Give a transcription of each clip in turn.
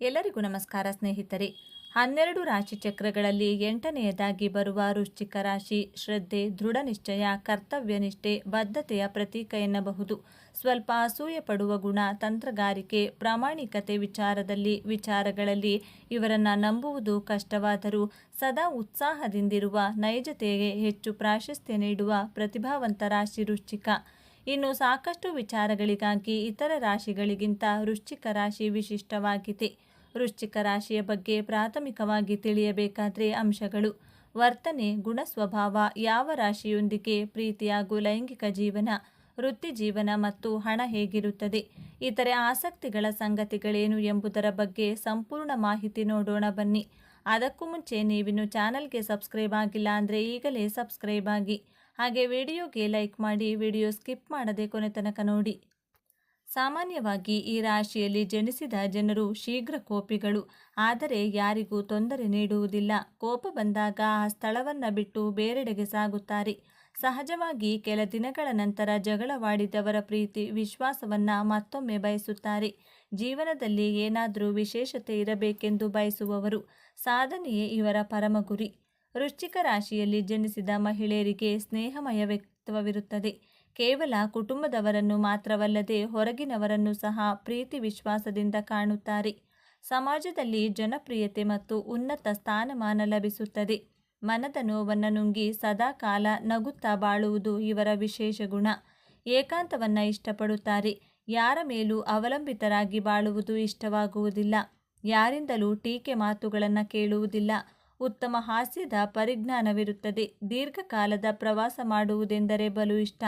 ಎಲ್ಲರಿಗೂ ನಮಸ್ಕಾರ ಸ್ನೇಹಿತರೆ. ಹನ್ನೆರಡು ರಾಶಿ ಚಕ್ರಗಳಲ್ಲಿ ಎಂಟನೆಯದಾಗಿ ಬರುವ ವೃಶ್ಚಿಕ ರಾಶಿ ಶ್ರದ್ಧೆ, ದೃಢ ನಿಶ್ಚಯ, ಕರ್ತವ್ಯ ನಿಷ್ಠೆ, ಬದ್ಧತೆಯ ಪ್ರತೀಕ ಎನ್ನಬಹುದು. ಸ್ವಲ್ಪ ಅಸೂಯೆ ಪಡುವ ಗುಣ, ತಂತ್ರಗಾರಿಕೆ, ಪ್ರಾಮಾಣಿಕತೆ ವಿಚಾರದಲ್ಲಿ, ವಿಚಾರಗಳಲ್ಲಿ ಇವರನ್ನು ನಂಬುವುದು ಕಷ್ಟವಾದರೂ ಸದಾ ಉತ್ಸಾಹದಿಂದಿರುವ, ನೈಜತೆಗೆ ಹೆಚ್ಚು ಪ್ರಾಶಸ್ತ್ಯ ನೀಡುವ ಪ್ರತಿಭಾವಂತ ರಾಶಿ ವೃಶ್ಚಿಕ. ಇನ್ನು ಸಾಕಷ್ಟು ವಿಚಾರಗಳಿಗಾಗಿ ಇತರ ರಾಶಿಗಳಿಗಿಂತ ವೃಶ್ಚಿಕ ರಾಶಿ ವಿಶಿಷ್ಟವಾಗಿದೆ. ವೃಶ್ಚಿಕ ರಾಶಿಯ ಬಗ್ಗೆ ಪ್ರಾಥಮಿಕವಾಗಿ ತಿಳಿಯಬೇಕಾದರೆ ಅಂಶಗಳು. ವರ್ತನೆ ಗುಣ ಸ್ವಭಾವ ಯಾವ ರಾಶಿಯೊಂದಿಗೆ ಪ್ರೀತಿ ಹಾಗೂ ಲೈಂಗಿಕ ಜೀವನ, ವೃತ್ತಿ ಜೀವನ ಮತ್ತು ಹಣ ಹೇಗಿರುತ್ತದೆ, ಇತರೆ ಆಸಕ್ತಿಗಳ ಸಂಗತಿಗಳೇನು ಎಂಬುದರ ಬಗ್ಗೆ ಸಂಪೂರ್ಣ ಮಾಹಿತಿ ನೋಡೋಣ ಬನ್ನಿ. ಅದಕ್ಕೂ ಮುಂಚೆ ನೀವಿನ್ನು ಚಾನಲ್ಗೆ ಸಬ್ಸ್ಕ್ರೈಬ್ ಆಗಿಲ್ಲ ಅಂದರೆ ಈಗಲೇ ಸಬ್ಸ್ಕ್ರೈಬ್ ಆಗಿ. ಹಾಗೆ ವಿಡಿಯೋಗೆ ಲೈಕ್ ಮಾಡಿ, ವಿಡಿಯೋ ಸ್ಕಿಪ್ ಮಾಡದೆ ಕೊನೆ ತನಕ ನೋಡಿ. ಸಾಮಾನ್ಯವಾಗಿ ಈ ರಾಶಿಯಲ್ಲಿ ಜನಿಸಿದ ಜನರು ಶೀಘ್ರ ಕೋಪಿಗಳು. ಆದರೆ ಯಾರಿಗೂ ತೊಂದರೆ ನೀಡುವುದಿಲ್ಲ. ಕೋಪ ಬಂದಾಗ ಆ ಸ್ಥಳವನ್ನು ಬಿಟ್ಟು ಬೇರೆಡೆಗೆ ಸಾಗುತ್ತಾರೆ. ಸಹಜವಾಗಿ ಕೆಲ ದಿನಗಳ ನಂತರ ಜಗಳವಾಡಿದವರ ಪ್ರೀತಿ, ವಿಶ್ವಾಸವನ್ನು ಮತ್ತೊಮ್ಮೆ ಬಯಸುತ್ತಾರೆ. ಜೀವನದಲ್ಲಿ ಏನಾದರೂ ವಿಶೇಷತೆ ಇರಬೇಕೆಂದು ಬಯಸುವವರು ಸಾಧನೆಯೇ ಇವರ ಪರಮ ಗುರಿ. ವೃಶ್ಚಿಕ ರಾಶಿಯಲ್ಲಿ ಜನಿಸಿದ ಮಹಿಳೆಯರಿಗೆ ಸ್ನೇಹಮಯ ವ್ಯಕ್ತಿತ್ವವಿರುತ್ತದೆ. ಕೇವಲ ಕುಟುಂಬದವರನ್ನು ಮಾತ್ರವಲ್ಲದೆ ಹೊರಗಿನವರನ್ನು ಸಹ ಪ್ರೀತಿ ವಿಶ್ವಾಸದಿಂದ ಕಾಣುತ್ತಾರೆ. ಸಮಾಜದಲ್ಲಿ ಜನಪ್ರಿಯತೆ ಮತ್ತು ಉನ್ನತ ಸ್ಥಾನಮಾನ ಲಭಿಸುತ್ತದೆ. ಮನದ ನೋವನ್ನು ನುಂಗಿ ಸದಾ ಕಾಲ ನಗುತ್ತಾ ಬಾಳುವುದು ಇವರ ವಿಶೇಷ ಗುಣ. ಏಕಾಂತವನ್ನು ಇಷ್ಟಪಡುತ್ತಾರೆ. ಯಾರ ಮೇಲೂ ಅವಲಂಬಿತರಾಗಿ ಬಾಳುವುದು ಇಷ್ಟವಾಗುವುದಿಲ್ಲ. ಯಾರಿಂದಲೂ ಟೀಕೆ ಮಾತುಗಳನ್ನು ಕೇಳುವುದಿಲ್ಲ. ಉತ್ತಮ ಹಾಸ್ಯದ ಪರಿಜ್ಞಾನವಿರುತ್ತದೆ. ದೀರ್ಘಕಾಲದ ಪ್ರವಾಸ ಮಾಡುವುದೆಂದರೆ ಬಲು ಇಷ್ಟ.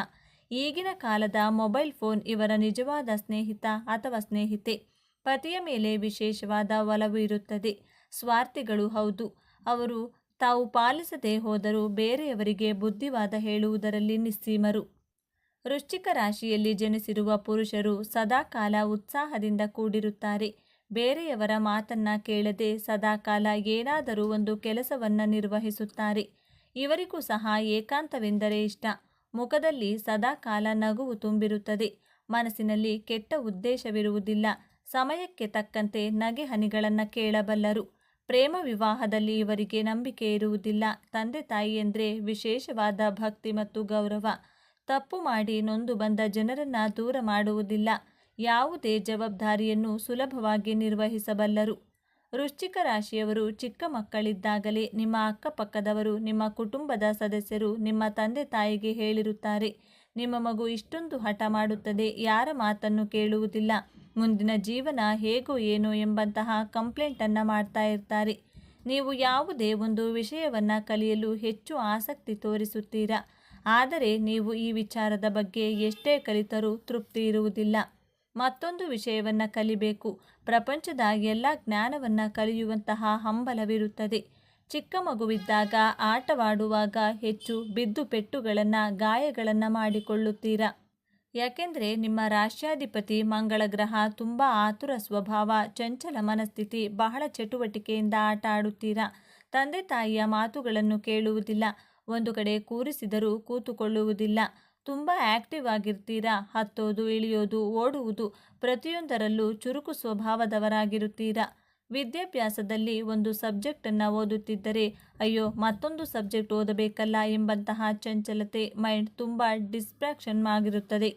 ಈಗಿನ ಕಾಲದ ಮೊಬೈಲ್ ಫೋನ್ ಇವರ ನಿಜವಾದ ಸ್ನೇಹಿತ ಅಥವಾ ಸ್ನೇಹಿತೆ. ಪತಿಯ ಮೇಲೆ ವಿಶೇಷವಾದ ಒಲವು ಇರುತ್ತದೆ. ಸ್ವಾರ್ಥಿಗಳು ಹೌದು. ಅವರು ತಾವು ಪಾಲಿಸದೇ ಹೋದರೂ ಬೇರೆಯವರಿಗೆ ಬುದ್ಧಿವಾದ ಹೇಳುವುದರಲ್ಲಿ ನಿಸ್ಸೀಮರು. ವೃಶ್ಚಿಕ ರಾಶಿಯಲ್ಲಿ ಜನಿಸಿರುವ ಪುರುಷರು ಸದಾಕಾಲ ಉತ್ಸಾಹದಿಂದ ಕೂಡಿರುತ್ತಾರೆ. ಬೇರೆಯವರ ಮಾತನ್ನ ಕೇಳದೆ ಸದಾಕಾಲ ಏನಾದರೂ ಒಂದು ಕೆಲಸವನ್ನ ನಿರ್ವಹಿಸುತ್ತಾರೆ. ಇವರಿಗೂ ಸಹ ಏಕಾಂತವೆಂದರೆ ಇಷ್ಟ. ಮುಖದಲ್ಲಿ ಸದಾಕಾಲ ನಗುವು ತುಂಬಿರುತ್ತದೆ. ಮನಸ್ಸಿನಲ್ಲಿ ಕೆಟ್ಟ ಉದ್ದೇಶವಿರುವುದಿಲ್ಲ. ಸಮಯಕ್ಕೆ ತಕ್ಕಂತೆ ನಗೆ ಹನಿಗಳನ್ನು ಕೇಳಬಲ್ಲರು. ಪ್ರೇಮ ವಿವಾಹದಲ್ಲಿ ಇವರಿಗೆ ನಂಬಿಕೆ ಇರುವುದಿಲ್ಲ. ತಂದೆ ತಾಯಿ ಎಂದರೆ ವಿಶೇಷವಾದ ಭಕ್ತಿ ಮತ್ತು ಗೌರವ. ತಪ್ಪು ಮಾಡಿ ನೊಂದು ಬಂದ ಜನರನ್ನು ದೂರ ಮಾಡುವುದಿಲ್ಲ. ಯಾವುದೇ ಜವಾಬ್ದಾರಿಯನ್ನು ಸುಲಭವಾಗಿ ನಿರ್ವಹಿಸಬಲ್ಲರು. ವೃಶ್ಚಿಕ ರಾಶಿಯವರು ಚಿಕ್ಕ ಮಕ್ಕಳಿದ್ದಾಗಲೇ ನಿಮ್ಮ ಅಕ್ಕಪಕ್ಕದವರು, ನಿಮ್ಮ ಕುಟುಂಬದ ಸದಸ್ಯರು ನಿಮ್ಮ ತಂದೆ ತಾಯಿಗೆ ಹೇಳಿರುತ್ತಾರೆ. ನಿಮ್ಮ ಮಗು ಇಷ್ಟೊಂದು ಹಠ ಮಾಡುತ್ತದೆ, ಯಾರ ಮಾತನ್ನು ಕೇಳುವುದಿಲ್ಲ. ಮುಂದಿನ ಜೀವನ ಹೇಗೋ ಏನೋ ಎಂಬಂತಹ ಕಂಪ್ಲೇಂಟನ್ನು ಮಾಡ್ತಾ ಇರ್ತಾರೆ. ನೀವು ಯಾವುದೇ ಒಂದು ವಿಷಯವನ್ನು ಕಲಿಯಲು ಹೆಚ್ಚು ಆಸಕ್ತಿ ತೋರಿಸುತ್ತೀರಾ? ಆದರೆ ನೀವು ಈ ವಿಚಾರದ ಬಗ್ಗೆ ಎಷ್ಟೇ ಕಲಿತರೂ ತೃಪ್ತಿ ಇರುವುದಿಲ್ಲ. ಮತ್ತೊಂದು ವಿಷಯವನ್ನು ಕಲಿಬೇಕು. ಪ್ರಪಂಚದ ಎಲ್ಲ ಜ್ಞಾನವನ್ನು ಕಲಿಯುವಂತಹ ಹಂಬಲವಿರುತ್ತದೆ. ಚಿಕ್ಕ ಮಗುವಿದ್ದಾಗ ಆಟವಾಡುವಾಗ ಹೆಚ್ಚು ಬಿದ್ದು ಪೆಟ್ಟುಗಳನ್ನು ಗಾಯಗಳನ್ನು ಮಾಡಿಕೊಳ್ಳುತ್ತೀರಾ? ಯಾಕೆಂದರೆ ನಿಮ್ಮ ರಾಷ್ಟ್ರಾಧಿಪತಿ ಮಂಗಳ ಗ್ರಹ ತುಂಬ ಆತುರ ಸ್ವಭಾವ, ಚಂಚಲ ಮನಸ್ಥಿತಿ, ಬಹಳ ಚಟುವಟಿಕೆಯಿಂದ ಆಟ ಆಡುತ್ತೀರಾ? ತಂದೆ ತಾಯಿಯ ಮಾತುಗಳನ್ನು ಕೇಳುವುದಿಲ್ಲ. ಒಂದು ಕಡೆ ಕೂರಿಸಿದರೂ ಕೂತುಕೊಳ್ಳುವುದಿಲ್ಲ. ತುಂಬ ಆ್ಯಕ್ಟಿವ್ ಆಗಿರ್ತೀರಾ? ಹತ್ತೋದು, ಇಳಿಯೋದು, ಓಡುವುದು ಪ್ರತಿಯೊಂದರಲ್ಲೂ ಚುರುಕು ಸ್ವಭಾವದವರಾಗಿರುತ್ತೀರಾ? ವಿದ್ಯಾಭ್ಯಾಸದಲ್ಲಿ ಒಂದು ಸಬ್ಜೆಕ್ಟನ್ನು ಓದುತ್ತಿದ್ದರೆ ಅಯ್ಯೋ, ಮತ್ತೊಂದು ಸಬ್ಜೆಕ್ಟ್ ಓದಬೇಕಲ್ಲ ಎಂಬಂತಹ ಚಂಚಲತೆ, ಮೈಂಡ್ ತುಂಬ ಡಿಸ್ಟ್ರಾಕ್ಷನ್ ಆಗಿರುತ್ತದೆ.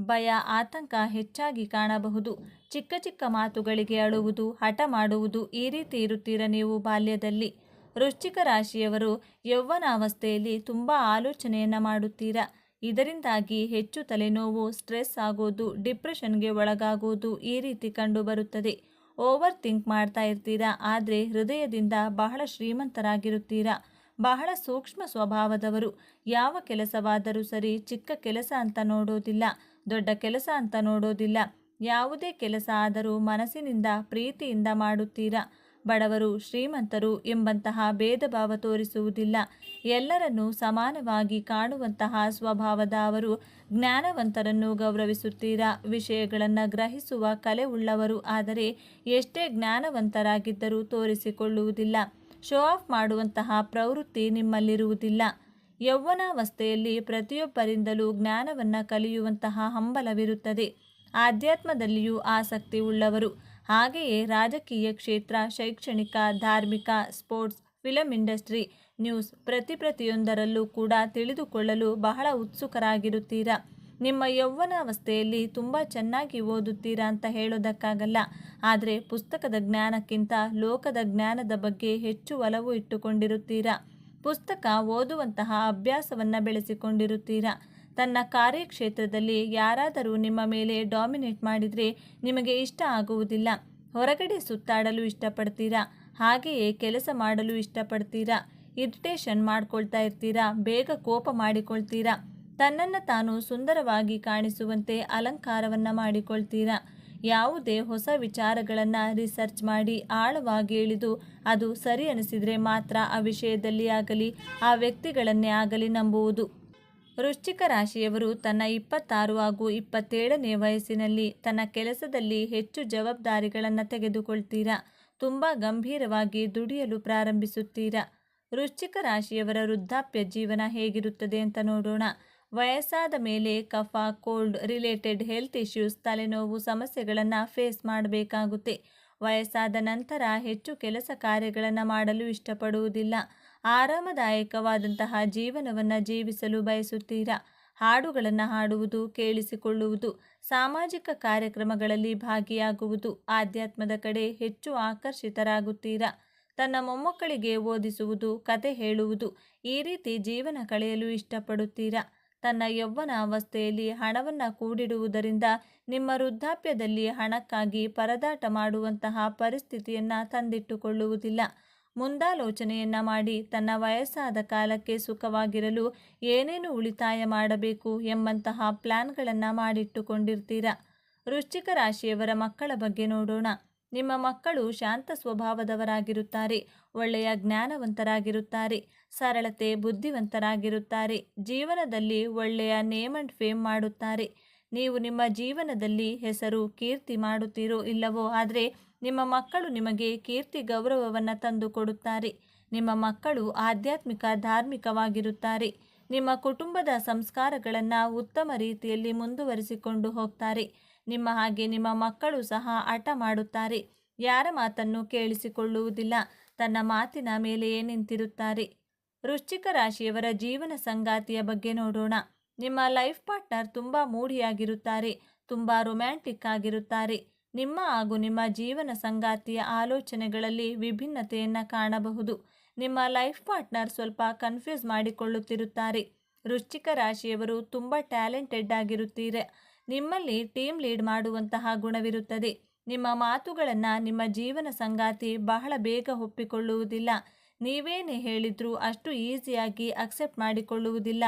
ಭಯ, ಆತಂಕ ಹೆಚ್ಚಾಗಿ ಕಾಣಬಹುದು. ಚಿಕ್ಕ ಚಿಕ್ಕ ಮಾತುಗಳಿಗೆ ಅಳುವುದು, ಹಠ ಮಾಡುವುದು ಈ ರೀತಿ ಇರುತ್ತೀರ ನೀವು ಬಾಲ್ಯದಲ್ಲಿ? ವೃಶ್ಚಿಕ ರಾಶಿಯವರು ಯೌವನಾವಸ್ಥೆಯಲ್ಲಿ ತುಂಬ ಆಲೋಚನೆಯನ್ನು ಮಾಡುತ್ತೀರಾ? ಇದರಿಂದಾಗಿ ಹೆಚ್ಚು ತಲೆನೋವು, ಸ್ಟ್ರೆಸ್ ಆಗೋದು, ಡಿಪ್ರೆಷನ್ಗೆ ಒಳಗಾಗೋದು ಈ ರೀತಿ ಕಂಡುಬರುತ್ತದೆ. ಓವರ್ ಥಿಂಕ್ ಮಾಡ್ತಾ ಇರ್ತೀರಾ? ಆದರೆ ಹೃದಯದಿಂದ ಬಹಳ ಶ್ರೀಮಂತರಾಗಿರುತ್ತೀರಾ? ಬಹಳ ಸೂಕ್ಷ್ಮ ಸ್ವಭಾವದವರು. ಯಾವ ಕೆಲಸವಾದರೂ ಸರಿ ಚಿಕ್ಕ ಕೆಲಸ ಅಂತ ನೋಡೋದಿಲ್ಲ, ದೊಡ್ಡ ಕೆಲಸ ಅಂತ ನೋಡೋದಿಲ್ಲ. ಯಾವುದೇ ಕೆಲಸ ಆದರೂ ಮನಸ್ಸಿನಿಂದ, ಪ್ರೀತಿಯಿಂದ ಮಾಡುತ್ತೀರಾ? ಬಡವರು, ಶ್ರೀಮಂತರು ಎಂಬಂತಹ ಭೇದ ಭಾವ ತೋರಿಸುವುದಿಲ್ಲ. ಎಲ್ಲರನ್ನೂ ಸಮಾನವಾಗಿ ಕಾಣುವಂತಹ ಸ್ವಭಾವದ ಅವರು ಜ್ಞಾನವಂತರನ್ನು ಗೌರವಿಸುತ್ತೀರಾ? ವಿಷಯಗಳನ್ನು ಗ್ರಹಿಸುವ ಕಲೆ ಉಳ್ಳವರು ಆದರೆ ಎಷ್ಟೇ ಜ್ಞಾನವಂತರಾಗಿದ್ದರೂ ತೋರಿಸಿಕೊಳ್ಳುವುದಿಲ್ಲ. ಶೋ ಆಫ್ ಮಾಡುವಂತಹ ಪ್ರವೃತ್ತಿ ನಿಮ್ಮಲ್ಲಿರುವುದಿಲ್ಲ. ಯೌವನಾವಸ್ಥೆಯಲ್ಲಿ ಪ್ರತಿಯೊಬ್ಬರಿಂದಲೂ ಜ್ಞಾನವನ್ನು ಕಲಿಯುವಂತಹ ಹಂಬಲವಿರುತ್ತದೆ. ಆಧ್ಯಾತ್ಮದಲ್ಲಿಯೂ ಆಸಕ್ತಿ ಉಳ್ಳವರು. ಹಾಗೆಯೇ ರಾಜಕೀಯ ಕ್ಷೇತ್ರ, ಶೈಕ್ಷಣಿಕ, ಧಾರ್ಮಿಕ, ಸ್ಪೋರ್ಟ್ಸ್, ಫಿಲಂ ಇಂಡಸ್ಟ್ರಿ ನ್ಯೂಸ್ ಪ್ರತಿ ಪ್ರತಿಯೊಂದರಲ್ಲೂ ಕೂಡ ತಿಳಿದುಕೊಳ್ಳಲು ಬಹಳ ಉತ್ಸುಕರಾಗಿರುತ್ತೀರಾ? ನಿಮ್ಮ ಯೌವನಾವಸ್ಥೆಯಲ್ಲಿ ತುಂಬ ಚೆನ್ನಾಗಿ ಓದುತ್ತೀರಾ ಅಂತ ಹೇಳೋದಕ್ಕಾಗಲ್ಲ. ಆದರೆ ಪುಸ್ತಕದ ಜ್ಞಾನಕ್ಕಿಂತ ಲೋಕದ ಜ್ಞಾನದ ಬಗ್ಗೆ ಹೆಚ್ಚು ಒಲವು ಇಟ್ಟುಕೊಂಡಿರುತ್ತೀರಾ? ಪುಸ್ತಕ ಓದುವಂತಹ ಅಭ್ಯಾಸವನ್ನು ಬೆಳೆಸಿಕೊಂಡಿರುತ್ತೀರಾ? ತನ್ನ ಕಾರ್ಯಕ್ಷೇತ್ರದಲ್ಲಿ ಯಾರಾದರೂ ನಿಮ್ಮ ಮೇಲೆ ಡಾಮಿನೇಟ್ ಮಾಡಿದರೆ ನಿಮಗೆ ಇಷ್ಟ ಆಗುವುದಿಲ್ಲ. ಹೊರಗಡೆ ಸುತ್ತಾಡಲು ಇಷ್ಟಪಡ್ತೀರಾ? ಹಾಗೆಯೇ ಕೆಲಸ ಮಾಡಲು ಇಷ್ಟಪಡ್ತೀರಾ? ಇರಿಟೇಷನ್ ಮಾಡ್ಕೊಳ್ತಾ ಇರ್ತೀರಾ? ಬೇಗ ಕೋಪ ಮಾಡಿಕೊಳ್ತೀರಾ? ತನ್ನನ್ನು ತಾನು ಸುಂದರವಾಗಿ ಕಾಣಿಸುವಂತೆ ಅಲಂಕಾರವನ್ನು ಮಾಡಿಕೊಳ್ತೀರಾ? ಯಾವುದೇ ಹೊಸ ವಿಚಾರಗಳನ್ನು ರಿಸರ್ಚ್ ಮಾಡಿ ಆಳವಾಗಿ ಇಳಿದು ಅದು ಸರಿ ಅನಿಸಿದರೆ ಮಾತ್ರ ಆ ವಿಷಯದಲ್ಲಿ ಆಗಲಿ, ಆ ವ್ಯಕ್ತಿಗಳನ್ನೇ ಆಗಲಿ ನಂಬುವುದು. ವೃಶ್ಚಿಕ ರಾಶಿಯವರು ತನ್ನ ಇಪ್ಪತ್ತಾರು ಹಾಗೂ ಇಪ್ಪತ್ತೇಳನೇ ವಯಸ್ಸಿನಲ್ಲಿ ತನ್ನ ಕೆಲಸದಲ್ಲಿ ಹೆಚ್ಚು ಜವಾಬ್ದಾರಿಗಳನ್ನು ತೆಗೆದುಕೊಳ್ತೀರಾ? ತುಂಬ ಗಂಭೀರವಾಗಿ ದುಡಿಯಲು ಪ್ರಾರಂಭಿಸುತ್ತೀರಾ? ವೃಶ್ಚಿಕ ರಾಶಿಯವರ ವೃದ್ಧಾಪ್ಯ ಜೀವನ ಹೇಗಿರುತ್ತದೆ ಅಂತ ನೋಡೋಣ. ವಯಸ್ಸಾದ ಮೇಲೆ ಕಫ, ಕೋಲ್ಡ್, ರಿಲೇಟೆಡ್ ಹೆಲ್ತ್ ಇಶ್ಯೂಸ್, ತಲೆನೋವು, ಸಮಸ್ಯೆಗಳನ್ನು ಫೇಸ್ ಮಾಡಬೇಕಾಗುತ್ತೆ. ವಯಸ್ಸಾದ ನಂತರ ಹೆಚ್ಚು ಕೆಲಸ ಕಾರ್ಯಗಳನ್ನು ಮಾಡಲು ಇಷ್ಟಪಡುವುದಿಲ್ಲ. ಆರಾಮದಾಯಕವಾದಂತಹ ಜೀವನವನ್ನು ಜೀವಿಸಲು ಬಯಸುತ್ತೀರಾ? ಹಾಡುಗಳನ್ನು ಹಾಡುವುದು, ಕೇಳಿಸಿಕೊಳ್ಳುವುದು, ಸಾಮಾಜಿಕ ಕಾರ್ಯಕ್ರಮಗಳಲ್ಲಿ ಭಾಗಿಯಾಗುವುದು ಆಧ್ಯಾತ್ಮದ ಕಡೆ ಹೆಚ್ಚು ಆಕರ್ಷಿತರಾಗುತ್ತೀರಾ? ತನ್ನ ಮೊಮ್ಮಕ್ಕಳಿಗೆ ಓದಿಸುವುದು, ಕತೆ ಹೇಳುವುದು ಈ ರೀತಿ ಜೀವನ ಕಳೆಯಲು ಇಷ್ಟಪಡುತ್ತೀರಾ? ತನ್ನ ಯೌವನ ಅವಸ್ಥೆಯಲ್ಲಿ ಹಣವನ್ನು ಕೂಡಿಡುವುದರಿಂದ ನಿಮ್ಮ ವೃದ್ಧಾಪ್ಯದಲ್ಲಿ ಹಣಕ್ಕಾಗಿ ಪರದಾಟ ಮಾಡುವಂತಹ ಪರಿಸ್ಥಿತಿಯನ್ನು ತಂದಿಟ್ಟುಕೊಳ್ಳುವುದಿಲ್ಲ. ಮುಂದಾಲೋಚನೆಯನ್ನ ಮಾಡಿ ತನ್ನ ವಯಸ್ಸಾದ ಕಾಲಕ್ಕೆ ಸುಖವಾಗಿರಲು ಏನೇನು ಉಳಿತಾಯ ಮಾಡಬೇಕು ಎಂಬಂತಹ ಪ್ಲಾನ್ಗಳನ್ನು ಮಾಡಿಟ್ಟುಕೊಂಡಿರ್ತೀರಾ? ವೃಶ್ಚಿಕ ರಾಶಿಯವರ ಮಕ್ಕಳ ಬಗ್ಗೆ ನೋಡೋಣ. ನಿಮ್ಮ ಮಕ್ಕಳು ಶಾಂತ ಸ್ವಭಾವದವರಾಗಿರುತ್ತಾರೆ, ಒಳ್ಳೆಯ ಜ್ಞಾನವಂತರಾಗಿರುತ್ತಾರೆ, ಸರಳತೆ ಬುದ್ಧಿವಂತರಾಗಿರುತ್ತಾರೆ, ಜೀವನದಲ್ಲಿ ಒಳ್ಳೆಯ ನೇಮ್ ಅಂಡ್ ಫೇಮ್ ಮಾಡುತ್ತಾರೆ. ನೀವು ನಿಮ್ಮ ಜೀವನದಲ್ಲಿ ಹೆಸರು, ಕೀರ್ತಿ ಮಾಡುತ್ತೀರೋ ಇಲ್ಲವೋ ಆದರೆ ನಿಮ್ಮ ಮಕ್ಕಳು ನಿಮಗೆ ಕೀರ್ತಿ ಗೌರವವನ್ನು ತಂದು ಕೊಡುತ್ತಾರೆ ನಿಮ್ಮ ಮಕ್ಕಳು ಆಧ್ಯಾತ್ಮಿಕ ಧಾರ್ಮಿಕವಾಗಿರುತ್ತಾರೆ. ನಿಮ್ಮ ಕುಟುಂಬದ ಸಂಸ್ಕಾರಗಳನ್ನು ಉತ್ತಮ ರೀತಿಯಲ್ಲಿ ಮುಂದುವರಿಸಿಕೊಂಡು ಹೋಗ್ತಾರೆ. ನಿಮ್ಮ ಹಾಗೆ ನಿಮ್ಮ ಮಕ್ಕಳು ಸಹ ಆಟ ಮಾಡುತ್ತಾರೆ. ಯಾರ ಮಾತನ್ನು ಕೇಳಿಸಿಕೊಳ್ಳುವುದಿಲ್ಲ. ತನ್ನ ಮಾತಿನ ಮೇಲೆಯೇ ನಿಂತಿರುತ್ತಾರೆ. ವೃಶ್ಚಿಕ ರಾಶಿಯವರ ಜೀವನ ಸಂಗಾತಿಯ ಬಗ್ಗೆ ನೋಡೋಣ. ನಿಮ್ಮ ಲೈಫ್ ಪಾರ್ಟ್ನರ್ ತುಂಬ ಮೂಡಿಯಾಗಿರುತ್ತಾರೆ. ತುಂಬ ರೊಮ್ಯಾಂಟಿಕ್ ಆಗಿರುತ್ತಾರೆ. ನಿಮ್ಮ ಹಾಗೂ ನಿಮ್ಮ ಜೀವನ ಸಂಗಾತಿಯ ಆಲೋಚನೆಗಳಲ್ಲಿ ವಿಭಿನ್ನತೆಯನ್ನು ಕಾಣಬಹುದು. ನಿಮ್ಮ ಲೈಫ್ ಪಾರ್ಟ್ನರ್ ಸ್ವಲ್ಪ ಕನ್ಫ್ಯೂಸ್ ಮಾಡಿಕೊಳ್ಳುತ್ತಿರುತ್ತಾರೆ. ವೃಶ್ಚಿಕ ರಾಶಿಯವರು ತುಂಬ ಟ್ಯಾಲೆಂಟೆಡ್ ಆಗಿರುತ್ತೀರ. ನಿಮ್ಮಲ್ಲಿ ಟೀಮ್ ಲೀಡ್ ಮಾಡುವಂತಹ ಗುಣವಿರುತ್ತದೆ. ನಿಮ್ಮ ಮಾತುಗಳನ್ನು ನಿಮ್ಮ ಜೀವನ ಸಂಗಾತಿ ಬಹಳ ಬೇಗ ಒಪ್ಪಿಕೊಳ್ಳುವುದಿಲ್ಲ. ನೀವೇನೇ ಹೇಳಿದ್ರೂ ಅಷ್ಟು ಈಸಿಯಾಗಿ ಅಕ್ಸೆಪ್ಟ್ ಮಾಡಿಕೊಳ್ಳುವುದಿಲ್ಲ.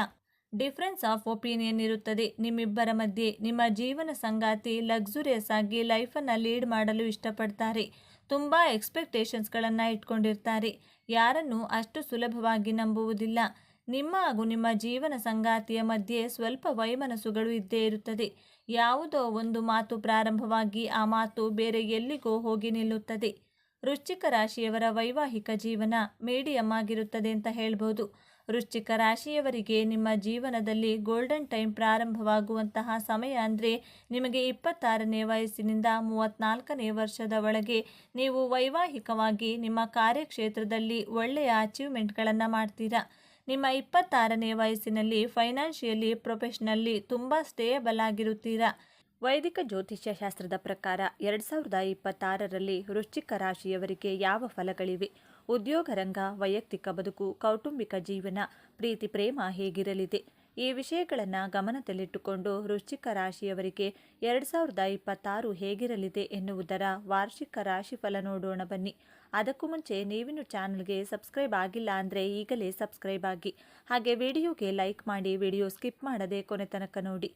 ಡಿಫ್ರೆನ್ಸ್ ಆಫ್ ಒಪಿನಿಯನ್ ಇರುತ್ತದೆ. ನಿಮ್ಮಿಬ್ಬರ ಮಧ್ಯೆ ನಿಮ್ಮ ಜೀವನ ಸಂಗಾತಿ ಲಕ್ಸುರಿಯಸ್ ಆಗಿ ಲೈಫನ್ನು ಲೀಡ್ ಮಾಡಲು ಇಷ್ಟಪಡ್ತಾರೆ. ತುಂಬ ಎಕ್ಸ್ಪೆಕ್ಟೇಷನ್ಸ್ಗಳನ್ನು ಇಟ್ಕೊಂಡಿರ್ತಾರೆ. ಯಾರನ್ನು ಅಷ್ಟು ಸುಲಭವಾಗಿ ನಂಬುವುದಿಲ್ಲ. ನಿಮ್ಮ ಹಾಗೂ ನಿಮ್ಮ ಜೀವನ ಸಂಗಾತಿಯ ಮಧ್ಯೆ ಸ್ವಲ್ಪ ವೈಮನಸ್ಸುಗಳು ಇದ್ದೇ ಇರುತ್ತದೆ. ಯಾವುದೋ ಒಂದು ಮಾತು ಪ್ರಾರಂಭವಾಗಿ ಆ ಮಾತು ಬೇರೆ ಎಲ್ಲಿಗೋ ಹೋಗಿ ನಿಲ್ಲುತ್ತದೆ. ವೃಶ್ಚಿಕ ರಾಶಿಯವರ ವೈವಾಹಿಕ ಜೀವನ ಮೀಡಿಯಂ ಆಗಿರುತ್ತದೆ ಅಂತ ಹೇಳ್ಬೋದು. ವೃಶ್ಚಿಕ ರಾಶಿಯವರಿಗೆ ನಿಮ್ಮ ಜೀವನದಲ್ಲಿ ಗೋಲ್ಡನ್ ಟೈಮ್ ಪ್ರಾರಂಭವಾಗುವಂತಹ ಸಮಯ ಅಂದರೆ ನಿಮಗೆ ಇಪ್ಪತ್ತಾರನೇ ವಯಸ್ಸಿನಿಂದ ಮೂವತ್ತ್ನಾಲ್ಕನೇ ವರ್ಷದ ಒಳಗೆ ನೀವು ವೈವಾಹಿಕವಾಗಿ ನಿಮ್ಮ ಕಾರ್ಯಕ್ಷೇತ್ರದಲ್ಲಿ ಒಳ್ಳೆಯ ಅಚೀವ್ಮೆಂಟ್ಗಳನ್ನು ಮಾಡ್ತೀರಾ. ನಿಮ್ಮ ಇಪ್ಪತ್ತಾರನೇ ವಯಸ್ಸಿನಲ್ಲಿ ಫೈನಾನ್ಷಿಯಲಿ ಪ್ರೊಫೆಷ್ನಲ್ಲಿ ತುಂಬ ಸ್ಟೇಬಲ್ ಆಗಿರುತ್ತೀರಾ? ವೈದಿಕ ಜ್ಯೋತಿಷ್ಯ ಶಾಸ್ತ್ರದ ಪ್ರಕಾರ ಎರಡು ಸಾವಿರದ ಇಪ್ಪತ್ತಾರರಲ್ಲಿ ವೃಶ್ಚಿಕ ರಾಶಿಯವರಿಗೆ ಯಾವ ಫಲಗಳಿವೆ? ಉದ್ಯೋಗ ರಂಗ, ವೈಯಕ್ತಿಕ ಬದುಕು, ಕೌಟುಂಬಿಕ ಜೀವನ, ಪ್ರೀತಿ, ಪ್ರೇಮ ಹೇಗಿರಲಿದೆ? ಈ ವಿಷಯಗಳನ್ನು ಗಮನದಲ್ಲಿಟ್ಟುಕೊಂಡು ವೃಶ್ಚಿಕ ರಾಶಿಯವರಿಗೆ ಎರಡು ಸಾವಿರದ ಇಪ್ಪತ್ತಾರು ಹೇಗಿರಲಿದೆ ಎನ್ನುವುದರ ವಾರ್ಷಿಕ ರಾಶಿಫಲ ನೋಡೋಣ ಬನ್ನಿ. ಅದಕ್ಕೂ ಮುಂಚೆ ನೀವಿನ್ನು ಚಾನಲ್ಗೆ ಸಬ್ಸ್ಕ್ರೈಬ್ ಆಗಿಲ್ಲ ಅಂದರೆ ಈಗಲೇ ಸಬ್ಸ್ಕ್ರೈಬ್ ಆಗಿ. ಹಾಗೆ ವಿಡಿಯೋಗೆ ಲೈಕ್ ಮಾಡಿ ವಿಡಿಯೋ ಸ್ಕಿಪ್ ಮಾಡದೆ ಕೊನೆ ತನಕ ನೋಡಿ.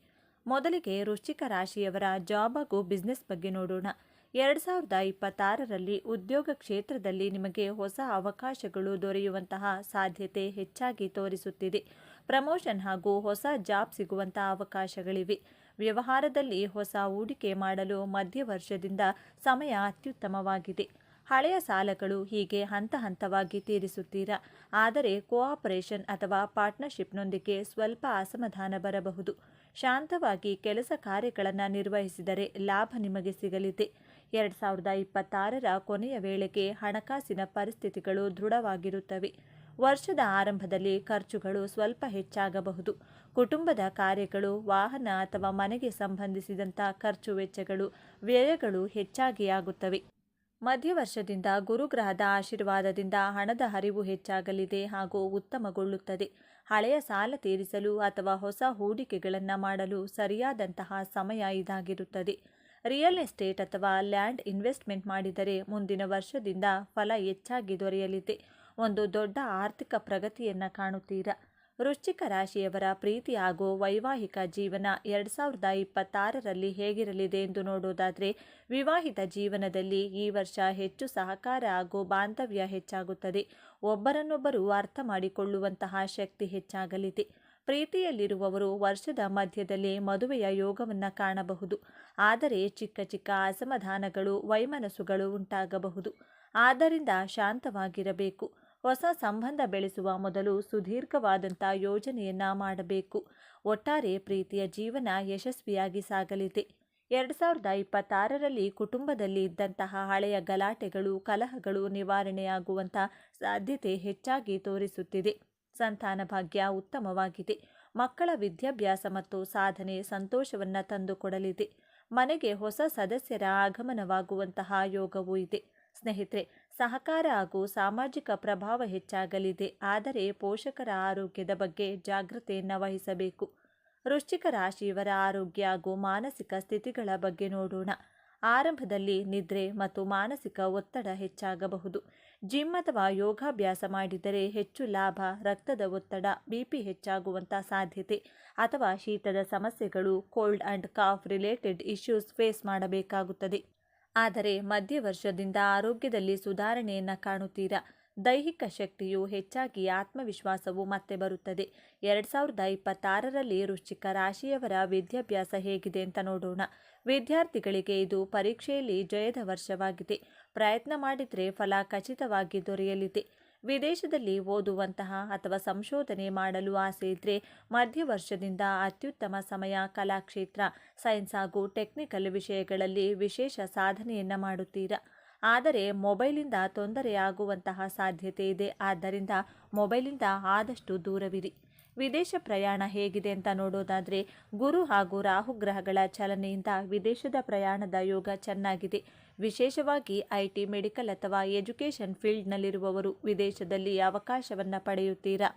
ಮೊದಲಿಗೆ ವೃಶ್ಚಿಕ ರಾಶಿಯವರ ಜಾಬ್ ಹಾಗೂ ಬಿಸ್ನೆಸ್ ಬಗ್ಗೆ ನೋಡೋಣ. ಎರಡು ಸಾವಿರದ ಇಪ್ಪತ್ತಾರರಲ್ಲಿ ಉದ್ಯೋಗ ಕ್ಷೇತ್ರದಲ್ಲಿ ನಿಮಗೆ ಹೊಸ ಅವಕಾಶಗಳು ದೊರೆಯುವಂತಹ ಸಾಧ್ಯತೆ ಹೆಚ್ಚಾಗಿ ತೋರಿಸುತ್ತಿದೆ. ಪ್ರಮೋಷನ್ ಹಾಗೂ ಹೊಸ ಜಾಬ್ ಸಿಗುವಂತಹ ಅವಕಾಶಗಳಿವೆ. ವ್ಯವಹಾರದಲ್ಲಿ ಹೊಸ ಹೂಡಿಕೆ ಮಾಡಲು ಮಧ್ಯ ವರ್ಷದಿಂದ ಸಮಯ ಅತ್ಯುತ್ತಮವಾಗಿದೆ. ಹಳೆಯ ಸಾಲಗಳು ಹೀಗೆ ಹಂತ ಹಂತವಾಗಿ ತೀರಿಸುತ್ತೀರಾ? ಆದರೆ ಕೋಆಪರೇಷನ್ ಅಥವಾ ಪಾರ್ಟ್ನರ್ಶಿಪ್ನೊಂದಿಗೆ ಸ್ವಲ್ಪ ಅಸಮಾಧಾನ ಬರಬಹುದು. ಶಾಂತವಾಗಿ ಕೆಲಸ ಕಾರ್ಯಗಳನ್ನು ನಿರ್ವಹಿಸಿದರೆ ಲಾಭ ನಿಮಗೆ ಸಿಗಲಿದೆ. ಎರಡು ಸಾವಿರದ ಇಪ್ಪತ್ತಾರರ ಕೊನೆಯ ವೇಳೆಗೆ ಹಣಕಾಸಿನ ಪರಿಸ್ಥಿತಿಗಳು ದೃಢವಾಗಿರುತ್ತವೆ. ವರ್ಷದ ಆರಂಭದಲ್ಲಿ ಖರ್ಚುಗಳು ಸ್ವಲ್ಪ ಹೆಚ್ಚಾಗಬಹುದು. ಕುಟುಂಬದ ಕಾರ್ಯಗಳು, ವಾಹನ ಅಥವಾ ಮನೆಗೆ ಸಂಬಂಧಿಸಿದಂಥ ಖರ್ಚು ವೆಚ್ಚಗಳು, ವ್ಯಯಗಳು ಹೆಚ್ಚಾಗಿ ಆಗುತ್ತವೆ. ಮಧ್ಯವರ್ಷದಿಂದ ಗುರುಗ್ರಹದ ಆಶೀರ್ವಾದದಿಂದ ಹಣದ ಹರಿವು ಹೆಚ್ಚಾಗಲಿದೆ ಹಾಗೂ ಉತ್ತಮಗೊಳ್ಳುತ್ತದೆ. ಹಳೆಯ ಸಾಲ ತೀರಿಸಲು ಅಥವಾ ಹೊಸ ಹೂಡಿಕೆಗಳನ್ನು ಮಾಡಲು ಸರಿಯಾದಂತಹ ಸಮಯ ಇದಾಗಿರುತ್ತದೆ. ರಿಯಲ್ ಎಸ್ಟೇಟ್ ಅಥವಾ ಲ್ಯಾಂಡ್ ಇನ್ವೆಸ್ಟ್ಮೆಂಟ್ ಮಾಡಿದರೆ ಮುಂದಿನ ವರ್ಷದಿಂದ ಫಲ ಹೆಚ್ಚಾಗಿ ದೊರೆಯಲಿದೆ. ಒಂದು ದೊಡ್ಡ ಆರ್ಥಿಕ ಪ್ರಗತಿಯನ್ನು ಕಾಣುತ್ತೀರಾ? ವೃಶ್ಚಿಕ ರಾಶಿಯವರ ಪ್ರೀತಿ ಹಾಗೂ ವೈವಾಹಿಕ ಜೀವನ ಎರಡು ಸಾವಿರದ ಇಪ್ಪತ್ತಾರರಲ್ಲಿ ಹೇಗಿರಲಿದೆ ಎಂದು ನೋಡೋದಾದರೆ ವಿವಾಹಿತ ಜೀವನದಲ್ಲಿ ಈ ವರ್ಷ ಹೆಚ್ಚು ಸಹಕಾರ ಹಾಗೂ ಬಾಂಧವ್ಯ ಹೆಚ್ಚಾಗುತ್ತದೆ. ಒಬ್ಬರನ್ನೊಬ್ಬರು ಅರ್ಥ ಮಾಡಿಕೊಳ್ಳುವಂತಹ ಶಕ್ತಿ ಹೆಚ್ಚಾಗಲಿದೆ. ಪ್ರೀತಿಯಲ್ಲಿರುವವರು ವರ್ಷದ ಮಧ್ಯದಲ್ಲಿ ಮದುವೆಯ ಯೋಗವನ್ನು ಕಾಣಬಹುದು. ಆದರೆ ಚಿಕ್ಕ ಚಿಕ್ಕ ಅಸಮಾಧಾನಗಳು, ವೈಮನಸ್ಸುಗಳು ಉಂಟಾಗಬಹುದು. ಆದ್ದರಿಂದ ಶಾಂತವಾಗಿರಬೇಕು. ಹೊಸ ಸಂಬಂಧ ಬೆಳೆಸುವ ಮೊದಲು ಸುದೀರ್ಘವಾದಂಥ ಯೋಜನೆಯನ್ನ ಮಾಡಬೇಕು. ಒಟ್ಟಾರೆ ಪ್ರೀತಿಯ ಜೀವನ ಯಶಸ್ವಿಯಾಗಿ ಸಾಗಲಿದೆ. ಎರಡು ಸಾವಿರದ ಇಪ್ಪತ್ತಾರರಲ್ಲಿ ಕುಟುಂಬದಲ್ಲಿ ಇದ್ದಂತಹ ಹಳೆಯ ಗಲಾಟೆಗಳು, ಕಲಹಗಳು ನಿವಾರಣೆಯಾಗುವಂಥ ಸಾಧ್ಯತೆ ಹೆಚ್ಚಾಗಿ ತೋರಿಸುತ್ತಿದೆ. ಸಂತಾನ ಭಾಗ್ಯ ಉತ್ತಮವಾಗಿದೆ. ಮಕ್ಕಳ ವಿದ್ಯಾಭ್ಯಾಸ ಮತ್ತು ಸಾಧನೆ ಸಂತೋಷವನ್ನು ತಂದುಕೊಡಲಿದೆ. ಮನೆಗೆ ಹೊಸ ಸದಸ್ಯರ ಆಗಮನವಾಗುವಂತಹ ಯೋಗವೂ ಇದೆ. ಸ್ನೇಹಿತರೆ, ಸಹಕಾರ ಹಾಗೂ ಸಾಮಾಜಿಕ ಪ್ರಭಾವ ಹೆಚ್ಚಾಗಲಿದೆ. ಆದರೆ ಪೋಷಕರ ಆರೋಗ್ಯದ ಬಗ್ಗೆ ಜಾಗೃತೆಯನ್ನು ವಹಿಸಬೇಕು ವೃಶ್ಚಿಕ ರಾಶಿಯವರ ಆರೋಗ್ಯ ಹಾಗೂ ಮಾನಸಿಕ ಸ್ಥಿತಿಗಳ ಬಗ್ಗೆ ನೋಡೋಣ. ಆರಂಭದಲ್ಲಿ ನಿದ್ರೆ ಮತ್ತು ಮಾನಸಿಕ ಒತ್ತಡ ಹೆಚ್ಚಾಗಬಹುದು. ಜಿಮ್ ಅಥವಾ ಯೋಗಾಭ್ಯಾಸ ಮಾಡಿದರೆ ಹೆಚ್ಚು ಲಾಭ, ರಕ್ತದ ಒತ್ತಡ ಬಿಪಿ ಹೆಚ್ಚಾಗುವಂಥ ಸಾಧ್ಯತೆ ಅಥವಾ ಶೀತದ ಸಮಸ್ಯೆಗಳು, cold and cough related issues face ಮಾಡಬೇಕಾಗುತ್ತದೆ. ಆದರೆ ಮಧ್ಯವರ್ಷದಿಂದ ಆರೋಗ್ಯದಲ್ಲಿ ಸುಧಾರಣೆಯನ್ನು ಕಾಣುತ್ತೀರಾ? ದೈಹಿಕ ಶಕ್ತಿಯು ಹೆಚ್ಚಾಗಿ ಆತ್ಮವಿಶ್ವಾಸವು ಮತ್ತೆ ಬರುತ್ತದೆ. ಎರಡು ಸಾವಿರದ ಇಪ್ಪತ್ತಾರರಲ್ಲಿ ವೃಶ್ಚಿಕ ರಾಶಿಯವರ ವಿದ್ಯಾಭ್ಯಾಸ ಹೇಗಿದೆ ಅಂತ ನೋಡೋಣ. ವಿದ್ಯಾರ್ಥಿಗಳಿಗೆ ಇದು ಪರೀಕ್ಷೆಯಲ್ಲಿ ಜಯದ ವರ್ಷವಾಗಿದೆ. ಪ್ರಯತ್ನ ಮಾಡಿದರೆ ಫಲ ಖಚಿತವಾಗಿ ದೊರೆಯಲಿದೆ. ವಿದೇಶದಲ್ಲಿ ಓದುವಂತಹ ಅಥವಾ ಸಂಶೋಧನೆ ಮಾಡಲು ಆಸೆ ಇದ್ದರೆ ಮಧ್ಯವರ್ಷದಿಂದ ಅತ್ಯುತ್ತಮ ಸಮಯ ಕಲಾಕ್ಷೇತ್ರ, ಸೈನ್ಸ್ ಹಾಗೂ ಟೆಕ್ನಿಕಲ್ ವಿಷಯಗಳಲ್ಲಿ ವಿಶೇಷ ಸಾಧನೆಯನ್ನು ಮಾಡುತ್ತೀರಾ? ಆದರೆ ಮೊಬೈಲಿಂದ ತೊಂದರೆಯಾಗುವಂತಹ ಸಾಧ್ಯತೆ ಇದೆ. ಆದ್ದರಿಂದ ಮೊಬೈಲಿಂದ ಆದಷ್ಟು ದೂರವಿರಿ. ವಿದೇಶ ಪ್ರಯಾಣ ಹೇಗಿದೆ ಅಂತ ನೋಡೋದಾದರೆ ಗುರು ಹಾಗೂ ರಾಹು ಗ್ರಹಗಳ ಚಲನೆಯಿಂದ ವಿದೇಶದ ಪ್ರಯಾಣದ ಯೋಗ ಚೆನ್ನಾಗಿದೆ. ವಿಶೇಷವಾಗಿ ಐ ಟಿ ಮೆಡಿಕಲ್ ಅಥವಾ ಎಜುಕೇಷನ್ ಫೀಲ್ಡ್ನಲ್ಲಿರುವವರು ವಿದೇಶದಲ್ಲಿ ಅವಕಾಶವನ್ನು ಪಡೆಯುತ್ತೀರಾ?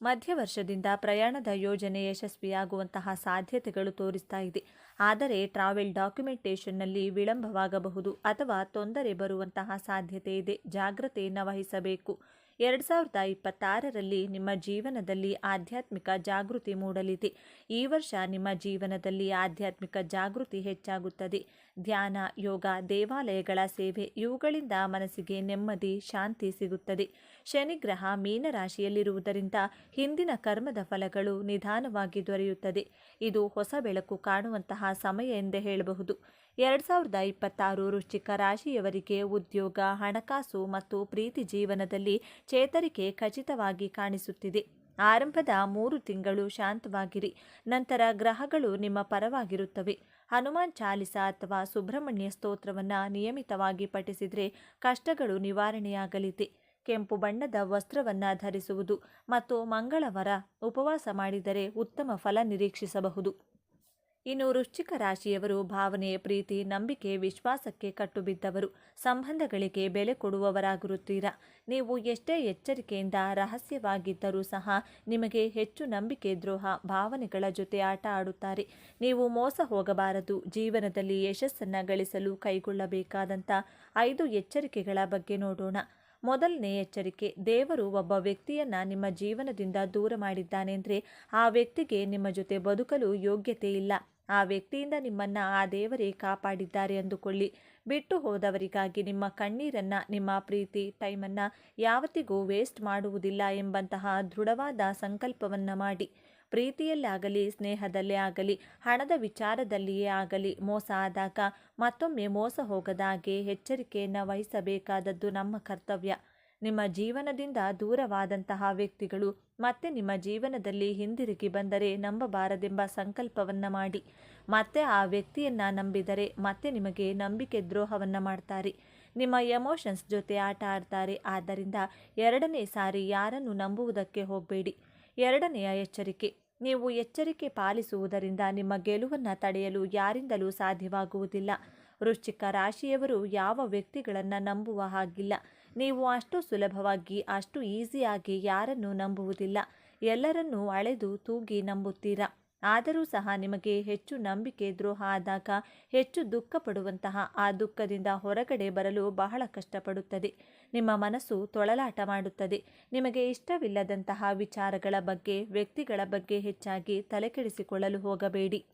ಮಧ್ಯವರ್ಷದಿಂದ ಪ್ರಯಾಣದ ಯೋಜನೆ ಯಶಸ್ವಿಯಾಗುವಂತಹ ಸಾಧ್ಯತೆಗಳು ತೋರಿಸ್ತಾ ಇದೆ. ಆದರೆ ಟ್ರಾವೆಲ್ ಡಾಕ್ಯುಮೆಂಟೇಷನ್ನಲ್ಲಿ ವಿಳಂಬವಾಗಬಹುದು ಅಥವಾ ತೊಂದರೆ ಬರುವಂತಹ ಸಾಧ್ಯತೆ ಇದೆ. ಜಾಗ್ರತೆಯನ್ನು ವಹಿಸಬೇಕು ಎರಡು ಸಾವಿರದ ಇಪ್ಪತ್ತಾರರಲ್ಲಿ ನಿಮ್ಮ ಜೀವನದಲ್ಲಿ ಆಧ್ಯಾತ್ಮಿಕ ಜಾಗೃತಿ ಮೂಡಲಿದೆ. ಈ ವರ್ಷ ನಿಮ್ಮ ಜೀವನದಲ್ಲಿ ಆಧ್ಯಾತ್ಮಿಕ ಜಾಗೃತಿ ಹೆಚ್ಚಾಗುತ್ತದೆ. ಧ್ಯಾನ, ಯೋಗ, ದೇವಾಲಯಗಳ ಸೇವೆ ಇವುಗಳಿಂದ ಮನಸ್ಸಿಗೆ ನೆಮ್ಮದಿ, ಶಾಂತಿ ಸಿಗುತ್ತದೆ. ಶನಿಗ್ರಹ ಮೀನರಾಶಿಯಲ್ಲಿರುವುದರಿಂದ ಹಿಂದಿನ ಕರ್ಮದ ಫಲಗಳು ನಿಧಾನವಾಗಿ ದೊರೆಯುತ್ತದೆ. ಇದು ಹೊಸ ಬೆಳಕು ಕಾಣುವಂತಹ ಸಮಯ ಎಂದೇ ಹೇಳಬಹುದು. ಎರಡು ಸಾವಿರದ ಇಪ್ಪತ್ತಾರು ವೃಶ್ಚಿಕ ರಾಶಿಯವರಿಗೆ ಉದ್ಯೋಗ, ಹಣಕಾಸು ಮತ್ತು ಪ್ರೀತಿ ಜೀವನದಲ್ಲಿ ಚೇತರಿಕೆ ಖಚಿತವಾಗಿ ಕಾಣಿಸುತ್ತಿದೆ. ಆರಂಭದ ಮೂರು ತಿಂಗಳು ಶಾಂತವಾಗಿರಿ, ನಂತರ ಗ್ರಹಗಳು ನಿಮ್ಮ ಪರವಾಗಿರುತ್ತವೆ. ಹನುಮಾನ್ ಚಾಲಿಸ ಅಥವಾ ಸುಬ್ರಹ್ಮಣ್ಯ ಸ್ತೋತ್ರವನ್ನು ನಿಯಮಿತವಾಗಿ ಪಠಿಸಿದರೆ ಕಷ್ಟಗಳು ನಿವಾರಣೆಯಾಗಲಿದೆ. ಕೆಂಪು ಬಣ್ಣದ ವಸ್ತ್ರವನ್ನು ಧರಿಸುವುದು ಮತ್ತು ಮಂಗಳವಾರ ಉಪವಾಸ ಮಾಡಿದರೆ ಉತ್ತಮ ಫಲ ನಿರೀಕ್ಷಿಸಬಹುದು. ಇನ್ನು ವೃಶ್ಚಿಕ ರಾಶಿಯವರು ಭಾವನೆ ಪ್ರೀತಿ, ನಂಬಿಕೆ, ವಿಶ್ವಾಸಕ್ಕೆ ಕಟ್ಟುಬಿದ್ದವರು. ಸಂಬಂಧಗಳಿಗೆ ಬೆಲೆ ಕೊಡುವವರಾಗಿರುತ್ತೀರಾ? ನೀವು ಎಷ್ಟೇ ಎಚ್ಚರಿಕೆಯಿಂದ ರಹಸ್ಯವಾಗಿದ್ದರೂ ಸಹ ನಿಮಗೆ ಹೆಚ್ಚು ನಂಬಿಕೆ, ದ್ರೋಹ, ಭಾವನೆಗಳ ಜೊತೆ ಆಟ ಆಡುತ್ತಾರೆ. ನೀವು ಮೋಸ ಹೋಗಬಾರದು. ಜೀವನದಲ್ಲಿ ಯಶಸ್ಸನ್ನು ಗಳಿಸಲು ಕೈಗೊಳ್ಳಬೇಕಾದಂಥ ಐದು ಎಚ್ಚರಿಕೆಗಳ ಬಗ್ಗೆ ನೋಡೋಣ. ಮೊದಲನೇ ಎಚ್ಚರಿಕೆ, ದೇವರು ಒಬ್ಬ ವ್ಯಕ್ತಿಯನ್ನ ನಿಮ್ಮ ಜೀವನದಿಂದ ದೂರ ಮಾಡಿದ್ದಾನೆಂದರೆ ಆ ವ್ಯಕ್ತಿಗೆ ನಿಮ್ಮ ಜೊತೆ ಬದುಕಲು ಯೋಗ್ಯತೆ ಇಲ್ಲ. ಆ ವ್ಯಕ್ತಿಯಿಂದ ನಿಮ್ಮನ್ನು ಆ ದೇವರೇ ಕಾಪಾಡಿದ್ದಾರೆ ಅಂದುಕೊಳ್ಳಿ. ಬಿಟ್ಟು ಹೋದವರಿಗಾಗಿ ನಿಮ್ಮ ಕಣ್ಣೀರನ್ನು, ನಿಮ್ಮ ಪ್ರೀತಿ ಟೈಮನ್ನು ಯಾವತ್ತಿಗೂ ವೇಸ್ಟ್ ಮಾಡುವುದಿಲ್ಲ ಎಂಬಂತಹ ದೃಢವಾದ ಸಂಕಲ್ಪವನ್ನು ಮಾಡಿ. ಪ್ರೀತಿಯಲ್ಲಾಗಲಿ ಸ್ನೇಹದಲ್ಲೇ ಆಗಲಿ, ಹಣದ ವಿಚಾರದಲ್ಲಿಯೇ ಆಗಲಿ ಮೋಸ ಆದಾಗ ಮತ್ತೊಮ್ಮೆ ಮೋಸ ಹೋಗದಾಗೆ ಎಚ್ಚರಿಕೆಯನ್ನು ವಹಿಸಬೇಕಾದದ್ದು ನಮ್ಮ ಕರ್ತವ್ಯ. ನಿಮ್ಮ ಜೀವನದಿಂದ ದೂರವಾದಂತಹ ವ್ಯಕ್ತಿಗಳು ಮತ್ತೆ ನಿಮ್ಮ ಜೀವನದಲ್ಲಿ ಹಿಂದಿರುಗಿ ಬಂದರೆ ನಂಬಬಾರದೆಂಬ ಸಂಕಲ್ಪವನ್ನು ಮಾಡಿ. ಮತ್ತೆ ಆ ವ್ಯಕ್ತಿಯನ್ನು ನಂಬಿದರೆ ಮತ್ತೆ ನಿಮಗೆ ನಂಬಿಕೆ ದ್ರೋಹವನ್ನು ಮಾಡ್ತಾರೆ. ನಿಮ್ಮ ಎಮೋಷನ್ಸ್ ಜೊತೆ ಆಟ ಆಡ್ತಾರೆ. ಆದ್ದರಿಂದ ಎರಡನೇ ಸಾರಿ ಯಾರನ್ನು ನಂಬುವುದಕ್ಕೆ ಹೋಗಬೇಡಿ. ಎರಡನೆಯ ಎಚ್ಚರಿಕೆ. ನೀವು ಎಚ್ಚರಿಕೆ ಪಾಲಿಸುವುದರಿಂದ ನಿಮ್ಮ ಗೆಲುವನ್ನು ತಡೆಯಲು ಯಾರಿಂದಲೂ ಸಾಧ್ಯವಾಗುವುದಿಲ್ಲ. ವೃಶ್ಚಿಕ ರಾಶಿಯವರು ಯಾವ ವ್ಯಕ್ತಿಗಳನ್ನು ನಂಬುವ ಹಾಗಿಲ್ಲ. ನೀವು ಅಷ್ಟು ಸುಲಭವಾಗಿ, ಅಷ್ಟು ಈಸಿಯಾಗಿ ಯಾರನ್ನು ನಂಬುವುದಿಲ್ಲ. ಎಲ್ಲರನ್ನೂ ಅಳೆದು ತೂಗಿ ನಂಬುತ್ತೀರಾ? ಆದರೂ ಸಹ ನಿಮಗೆ ಹೆಚ್ಚು ನಂಬಿಕೆ ದ್ರೋಹ ಆದಾಗ ಹೆಚ್ಚು ದುಃಖ ಪಡುವಂತಹ ಆ ದುಃಖದಿಂದ ಹೊರಗಡೆ ಬರಲು ಬಹಳ ಕಷ್ಟಪಡುತ್ತದೆ. ನಿಮ್ಮ ಮನಸ್ಸು ತೊಳಲಾಟ ಮಾಡುತ್ತದೆ. ನಿಮಗೆ ಇಷ್ಟವಿಲ್ಲದಂತಹ ವಿಚಾರಗಳ ಬಗ್ಗೆ, ವ್ಯಕ್ತಿಗಳ ಬಗ್ಗೆ ಹೆಚ್ಚಾಗಿ ತಲೆಕೆಡಿಸಿಕೊಳ್ಳಲು ಹೋಗಬೇಡಿ.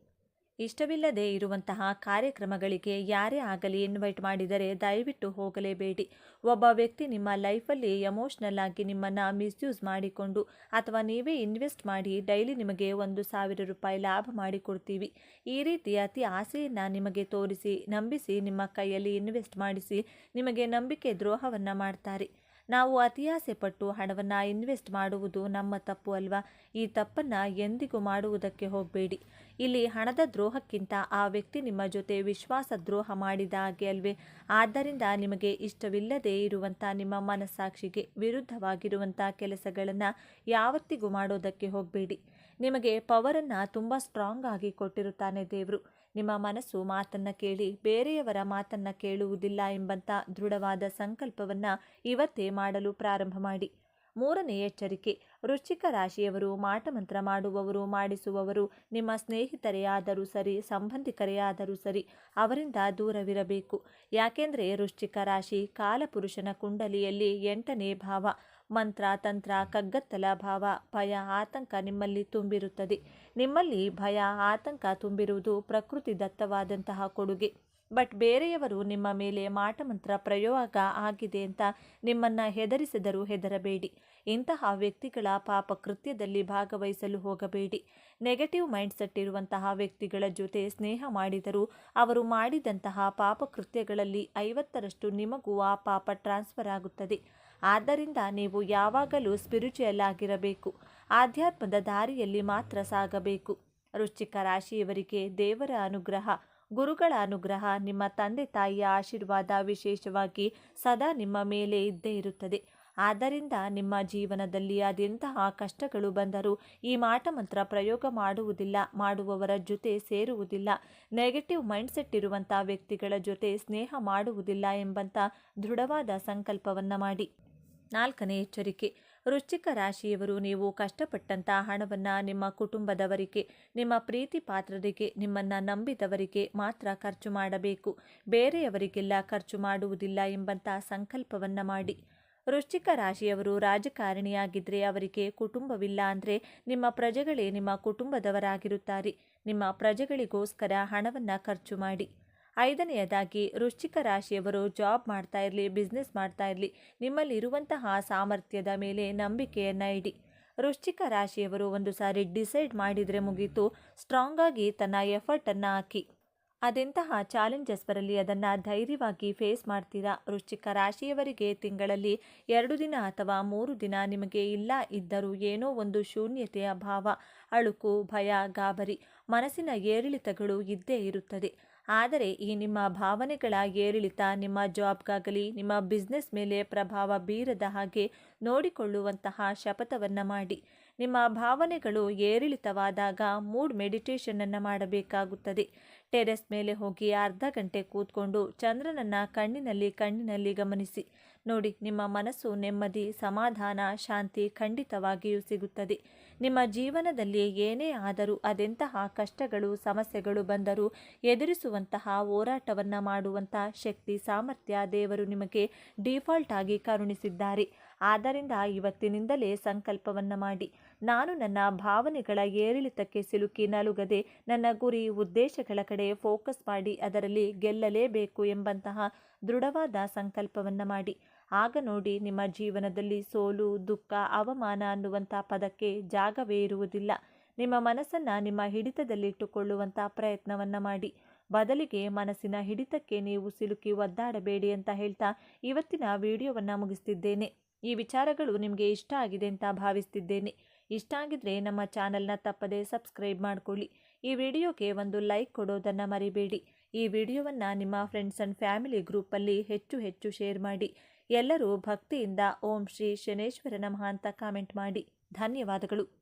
ಇಷ್ಟವಿಲ್ಲದೆ ಇರುವಂತಹ ಕಾರ್ಯಕ್ರಮಗಳಿಗೆ ಯಾರೇ ಆಗಲಿ ಇನ್ವೈಟ್ ಮಾಡಿದರೆ ದಯವಿಟ್ಟು ಹೋಗಲೇಬೇಡಿ. ಒಬ್ಬ ವ್ಯಕ್ತಿ ನಿಮ್ಮ ಲೈಫಲ್ಲಿ ಎಮೋಷ್ನಲ್ ಆಗಿ ನಿಮ್ಮನ್ನು ಮಿಸ್ಯೂಸ್ ಮಾಡಿಕೊಂಡು ಅಥವಾ ನೀವೇ ಇನ್ವೆಸ್ಟ್ ಮಾಡಿ ಡೈಲಿ ನಿಮಗೆ ಒಂದು ಸಾವಿರ ರೂಪಾಯಿ ಲಾಭ ಮಾಡಿಕೊಡ್ತೀವಿ. ಈ ರೀತಿ ಅತಿ ಆಸೆಯನ್ನು ನಿಮಗೆ ತೋರಿಸಿ, ನಂಬಿಸಿ, ನಿಮ್ಮ ಕೈಯಲ್ಲಿ ಇನ್ವೆಸ್ಟ್ ಮಾಡಿಸಿ ನಿಮಗೆ ನಂಬಿಕೆ ದ್ರೋಹವನ್ನು ಮಾಡ್ತಾರೆ. ನಾವು ಅತಿಯಾಸೆ ಪಟ್ಟು ಹಣವನ್ನು ಇನ್ವೆಸ್ಟ್ ಮಾಡುವುದು ನಮ್ಮ ತಪ್ಪು ಅಲ್ವಾ? ಈ ತಪ್ಪನ್ನು ಎಂದಿಗೂ ಮಾಡುವುದಕ್ಕೆ ಹೋಗಬೇಡಿ. ಇಲ್ಲಿ ಹಣದ ದ್ರೋಹಕ್ಕಿಂತ ಆ ವ್ಯಕ್ತಿ ನಿಮ್ಮ ಜೊತೆ ವಿಶ್ವಾಸ ದ್ರೋಹ ಮಾಡಿದ ಹಾಗೆ ಅಲ್ವೇ? ಆದ್ದರಿಂದ ನಿಮಗೆ ಇಷ್ಟವಿಲ್ಲದೆ ಇರುವಂಥ ನಿಮ್ಮ ಮನಸ್ಸಾಕ್ಷಿಗೆ ವಿರುದ್ಧವಾಗಿರುವಂಥ ಕೆಲಸಗಳನ್ನು ಯಾವತ್ತಿಗೂ ಮಾಡೋದಕ್ಕೆ ಹೋಗಬೇಡಿ. ನಿಮಗೆ ಪವರನ್ನು ತುಂಬ ಸ್ಟ್ರಾಂಗ್ ಆಗಿ ಕೊಟ್ಟಿರುತ್ತಾನೆ ದೇವರು. ನಿಮ್ಮ ಮನಸ್ಸು ಮಾತನ್ನು ಕೇಳಿ, ಬೇರೆಯವರ ಮಾತನ್ನು ಕೇಳುವುದಿಲ್ಲ ಎಂಬಂಥ ದೃಢವಾದ ಸಂಕಲ್ಪವನ್ನು ಇವತ್ತೇ ಮಾಡಲು ಪ್ರಾರಂಭ ಮಾಡಿ. ಮೂರನೇ ಎಚ್ಚರಿಕೆ, ವೃಶ್ಚಿಕ ರಾಶಿಯವರು ಮಾಟಮಂತ್ರ ಮಾಡುವವರು, ಮಾಡಿಸುವವರು, ನಿಮ್ಮ ಸ್ನೇಹಿತರೇ ಆದರೂ ಸರಿ, ಸಂಬಂಧಿಕರೇ ಆದರೂ ಸರಿ, ಅವರಿಂದ ದೂರವಿರಬೇಕು. ಯಾಕೆಂದರೆ ವೃಶ್ಚಿಕ ರಾಶಿ ಕಾಲಪುರುಷನ ಕುಂಡಲಿಯಲ್ಲಿ ಎಂಟನೇ ಭಾವ, ಮಂತ್ರ, ತಂತ್ರ, ಕಗ್ಗತ್ತಲ ಭಾವ, ಭಯ, ಆತಂಕ ನಿಮ್ಮಲ್ಲಿ ತುಂಬಿರುತ್ತದೆ. ನಿಮ್ಮಲ್ಲಿ ಭಯ, ಆತಂಕ ತುಂಬಿರುವುದು ಪ್ರಕೃತಿ ದತ್ತವಾದಂತಹ ಕೊಡುಗೆ. ಬಟ್ ಬೇರೆಯವರು ನಿಮ್ಮ ಮೇಲೆ ಮಾಟಮಂತ್ರ ಪ್ರಯೋಗ ಆಗಿದೆ ಅಂತ ನಿಮ್ಮನ್ನು ಹೆದರಿಸಿದರೂ ಹೆದರಬೇಡಿ. ಇಂತಹ ವ್ಯಕ್ತಿಗಳ ಪಾಪ ಕೃತ್ಯದಲ್ಲಿ ಭಾಗವಹಿಸಲು ಹೋಗಬೇಡಿ. ನೆಗೆಟಿವ್ ಮೈಂಡ್ಸೆಟ್ ಇರುವಂತಹ ವ್ಯಕ್ತಿಗಳ ಜೊತೆ ಸ್ನೇಹ ಮಾಡಿದರೂ ಅವರು ಮಾಡಿದಂತಹ ಪಾಪ ಕೃತ್ಯಗಳಲ್ಲಿ ಐವತ್ತರಷ್ಟು ನಿಮಗೂ ಆ ಪಾಪ ಟ್ರಾನ್ಸ್ಫರ್ ಆಗುತ್ತದೆ. ಆದ್ದರಿಂದ ನೀವು ಯಾವಾಗಲೂ ಸ್ಪಿರಿಚುಯಲ್ ಆಗಿರಬೇಕು. ಆಧ್ಯಾತ್ಮದ ದಾರಿಯಲ್ಲಿ ಮಾತ್ರ ಸಾಗಬೇಕು. ರುಚಿಕ ರಾಶಿಯವರಿಗೆ ದೇವರ ಅನುಗ್ರಹ. ಗುರುಗಳ ಅನುಗ್ರಹ ನಿಮ್ಮ ತಂದೆ ತಾಯಿಯ ಆಶೀರ್ವಾದ ವಿಶೇಷವಾಗಿ ಸದಾ ನಿಮ್ಮ ಮೇಲೆ ಇದ್ದೇ ಇರುತ್ತದೆ. ಆದ್ದರಿಂದ ನಿಮ್ಮ ಜೀವನದಲ್ಲಿ ಅದೆಂತಹ ಕಷ್ಟಗಳು ಬಂದರೂ ಈ ಮಾಟಮಂತ್ರ ಪ್ರಯೋಗ ಮಾಡುವುದಿಲ್ಲ, ಮಾಡುವವರ ಜೊತೆ ಸೇರುವುದಿಲ್ಲ. ನೆಗೆಟಿವ್ ಮೈಂಡ್ಸೆಟ್ ಇರುವಂಥ ವ್ಯಕ್ತಿಗಳ ಜೊತೆ ಸ್ನೇಹ ಮಾಡುವುದಿಲ್ಲ ಎಂಬಂಥ ದೃಢವಾದ ಸಂಕಲ್ಪವನ್ನು ಮಾಡಿ. ನಾಲ್ಕನೇ ಎಚ್ಚರಿಕೆ ವೃಶ್ಚಿಕ ರಾಶಿಯವರು ನೀವು ಕಷ್ಟಪಟ್ಟಂಥ ಹಣವನ್ನು ನಿಮ್ಮ ಕುಟುಂಬದವರಿಗೆ, ನಿಮ್ಮ ಪ್ರೀತಿ ಪಾತ್ರರಿಗೆ, ನಿಮ್ಮನ್ನು ನಂಬಿದವರಿಗೆ ಮಾತ್ರ ಖರ್ಚು ಮಾಡಬೇಕು. ಬೇರೆಯವರಿಗೆಲ್ಲ ಖರ್ಚು ಮಾಡುವುದಿಲ್ಲ ಎಂಬಂಥ ಸಂಕಲ್ಪವನ್ನು ಮಾಡಿ. ವೃಶ್ಚಿಕ ರಾಶಿಯವರು ರಾಜಕಾರಣಿಯಾಗಿದ್ದರೆ ಅವರಿಗೆ ಕುಟುಂಬವಿಲ್ಲ ಅಂದರೆ ನಿಮ್ಮ ಪ್ರಜೆಗಳೇ ನಿಮ್ಮ ಕುಟುಂಬದವರಾಗಿರುತ್ತಾರೆ. ನಿಮ್ಮ ಪ್ರಜೆಗಳಿಗೋಸ್ಕರ ಹಣವನ್ನು ಖರ್ಚು ಮಾಡಿ. ಐದನೆಯದಾಗಿ, ವೃಶ್ಚಿಕ ರಾಶಿಯವರು ಜಾಬ್ ಮಾಡ್ತಾ ಇರಲಿ ಬಿಸ್ನೆಸ್ ಮಾಡ್ತಾ ಇರಲಿ, ನಿಮ್ಮಲ್ಲಿರುವಂತಹ ಸಾಮರ್ಥ್ಯದ ಮೇಲೆ ನಂಬಿಕೆಯನ್ನು ಇಡಿ. ವೃಶ್ಚಿಕ ರಾಶಿಯವರು ಒಂದು ಸಾರಿ ಡಿಸೈಡ್ ಮಾಡಿದರೆ ಮುಗೀತು ಸ್ಟ್ರಾಂಗ್ ಆಗಿ ತನ್ನ ಎಫರ್ಟನ್ನು ಹಾಕಿ. ಅದೆಂತಹ ಚಾಲೆಂಜಸ್ ಬರಲಿ ಅದನ್ನು ಧೈರ್ಯವಾಗಿ ಫೇಸ್ ಮಾಡ್ತೀರಾ? ವೃಶ್ಚಿಕ ರಾಶಿಯವರಿಗೆ ತಿಂಗಳಲ್ಲಿ ಎರಡು ದಿನ ಅಥವಾ ಮೂರು ದಿನ ನಿಮಗೆ ಇಲ್ಲ ಇದ್ದರೂ ಏನೋ ಒಂದು ಶೂನ್ಯತೆಯ ಭಾವ, ಅಳುಕು, ಭಯ, ಗಾಬರಿ, ಮನಸ್ಸಿನ ಏರಿಳಿತಗಳು ಇದ್ದೇ ಇರುತ್ತದೆ. ಆದರೆ ಈ ನಿಮ್ಮ ಭಾವನೆಗಳ ಏರಿಳಿತ, ನಿಮ್ಮ ಜಾಬ್ಗಾಗಲಿ, ನಿಮ್ಮ ಬಿಸ್ನೆಸ್ ಮೇಲೆ ಪ್ರಭಾವ ಬೀರದ ಹಾಗೆ ನೋಡಿಕೊಳ್ಳುವಂತಹ ಶಪಥವನ್ನು ಮಾಡಿ. ನಿಮ್ಮ ಭಾವನೆಗಳು ಏರಿಳಿತವಾದಾಗ ಮೂಡ್ ಮೆಡಿಟೇಷನನ್ನು ಮಾಡಬೇಕಾಗುತ್ತದೆ. ಟೆರೆಸ್ ಮೇಲೆ ಹೋಗಿ ಅರ್ಧ ಗಂಟೆ ಕೂತ್ಕೊಂಡು ಚಂದ್ರನನ್ನು ಕಣ್ಣಿನಲ್ಲಿ ಕಣ್ಣಿನಲ್ಲಿ ಗಮನಿಸಿ. ನೋಡಿ, ನಿಮ್ಮ ಮನಸ್ಸು ನೆಮ್ಮದಿ, ಸಮಾಧಾನ, ಶಾಂತಿ ಖಂಡಿತವಾಗಿಯೂ ಸಿಗುತ್ತದೆ. ನಿಮ್ಮ ಜೀವನದಲ್ಲಿ ಏನೇ ಆದರೂ ಅದೆಂತಹ ಕಷ್ಟಗಳು, ಸಮಸ್ಯೆಗಳು ಬಂದರೂ ಎದುರಿಸುವಂತಹ ಹೋರಾಟವನ್ನು ಮಾಡುವಂತಹ ಶಕ್ತಿ, ಸಾಮರ್ಥ್ಯ ದೇವರು ನಿಮಗೆ ಡಿಫಾಲ್ಟ್ ಆಗಿ ಕರುಣಿಸಿದ್ದಾರೆ. ಆದ್ದರಿಂದ ಇವತ್ತಿನಿಂದಲೇ ಸಂಕಲ್ಪವನ್ನು ಮಾಡಿ. ನಾನು ನನ್ನ ಭಾವನೆಗಳ ಏರಿಳಿತಕ್ಕೆ ಸಿಲುಕಿ ನಲುಗದೆ ನನ್ನ ಗುರಿ, ಉದ್ದೇಶಗಳ ಕಡೆ ಫೋಕಸ್ ಮಾಡಿ ಅದರಲ್ಲಿ ಗೆಲ್ಲಲೇಬೇಕು ಎಂಬಂತಹ ದೃಢವಾದ ಸಂಕಲ್ಪವನ್ನು ಮಾಡಿ. ಆಗ ನೋಡಿ ನಿಮ್ಮ ಜೀವನದಲ್ಲಿ ಸೋಲು, ದುಃಖ, ಅವಮಾನ ಅನ್ನುವಂಥ ಪದಕ್ಕೆ ಜಾಗವೇ ಇರುವುದಿಲ್ಲ. ನಿಮ್ಮ ಮನಸ್ಸನ್ನು ನಿಮ್ಮ ಹಿಡಿತದಲ್ಲಿಟ್ಟುಕೊಳ್ಳುವಂಥ ಪ್ರಯತ್ನವನ್ನು ಮಾಡಿ. ಬದಲಿಗೆ ಮನಸ್ಸಿನ ಹಿಡಿತಕ್ಕೆ ನೀವು ಸಿಲುಕಿ ಒದ್ದಾಡಬೇಡಿ ಅಂತ ಹೇಳ್ತಾ ಇವತ್ತಿನ ವಿಡಿಯೋವನ್ನು ಮುಗಿಸ್ತಿದ್ದೇನೆ. ಈ ವಿಚಾರಗಳು ನಿಮಗೆ ಇಷ್ಟ ಆಗಿದೆ ಅಂತ ಭಾವಿಸ್ತಿದ್ದೇನೆ. ಇಷ್ಟ ಆಗಿದ್ರೆ ನಮ್ಮ ಚಾನೆಲ್ನ ತಪ್ಪದೆ ಸಬ್ಸ್ಕ್ರೈಬ್ ಮಾಡಿಕೊಳ್ಳಿ. ಈ ವಿಡಿಯೋಗೆ ಒಂದು ಲೈಕ್ ಕೊಡೋದನ್ನು ಮರಿಬೇಡಿ. ಈ ವಿಡಿಯೋವನ್ನು ನಿಮ್ಮ ಫ್ರೆಂಡ್ಸ್ ಆ್ಯಂಡ್ ಫ್ಯಾಮಿಲಿ ಗ್ರೂಪಲ್ಲಿ ಹೆಚ್ಚು ಹೆಚ್ಚು ಶೇರ್ ಮಾಡಿ. ಎಲ್ಲರೂ ಭಕ್ತಿಯಿಂದ ಓಂ ಶ್ರೀ ಶನೇಶ್ವರ ನಮಃ ಅಂತ ಕಾಮೆಂಟ್ ಮಾಡಿ. ಧನ್ಯವಾದಗಳು.